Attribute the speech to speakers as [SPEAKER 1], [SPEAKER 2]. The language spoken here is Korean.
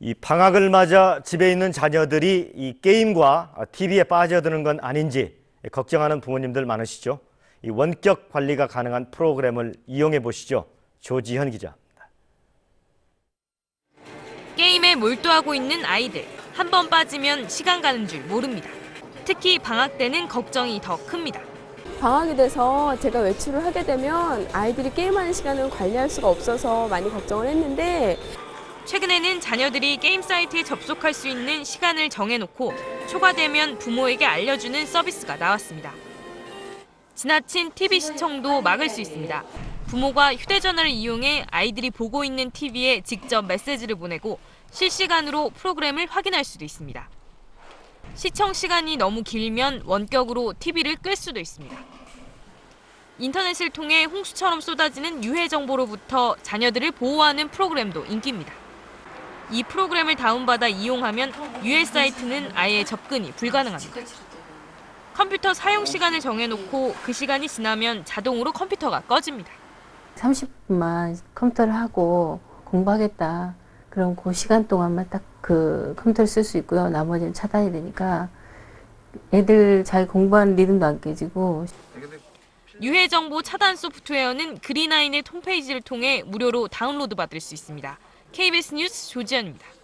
[SPEAKER 1] 이 방학을 맞아 집에 있는 자녀들이 이 게임과 TV에 빠져드는 건 아닌지 걱정하는 부모님들 많으시죠? 이 원격 관리가 가능한 프로그램을 이용해 보시죠. 조지현 기자.
[SPEAKER 2] 게임에 몰두하고 있는 아이들. 한 번 빠지면 시간 가는 줄 모릅니다. 특히 방학 때는 걱정이 더 큽니다.
[SPEAKER 3] 방학이 돼서 제가 외출을 하게 되면 아이들이 게임하는 시간을 관리할 수가 없어서 많이 걱정을 했는데
[SPEAKER 2] 최근에는 자녀들이 게임 사이트에 접속할 수 있는 시간을 정해놓고 초과되면 부모에게 알려주는 서비스가 나왔습니다. 지나친 TV 시청도 막을 수 있습니다. 부모가 휴대전화를 이용해 아이들이 보고 있는 TV에 직접 메시지를 보내고 실시간으로 프로그램을 확인할 수도 있습니다. 시청 시간이 너무 길면 원격으로 TV를 끌 수도 있습니다. 인터넷을 통해 홍수처럼 쏟아지는 유해 정보로부터 자녀들을 보호하는 프로그램도 인기입니다. 이 프로그램을 다운받아 이용하면 유해 사이트는 아예 접근이 불가능합니다. 컴퓨터 사용 시간을 정해놓고 그 시간이 지나면 자동으로 컴퓨터가 꺼집니다.
[SPEAKER 4] 30분만 컴퓨터를 하고 공부하겠다. 그럼 그 시간 동안만 딱 그 컴퓨터를 쓸 수 있고요. 나머지는 차단이 되니까 애들 잘 공부하는 리듬도 안 깨지고
[SPEAKER 2] 유해 정보 차단 소프트웨어는 그린아이넷 홈페이지를 통해 무료로 다운로드 받을 수 있습니다. KBS 뉴스 조지현입니다.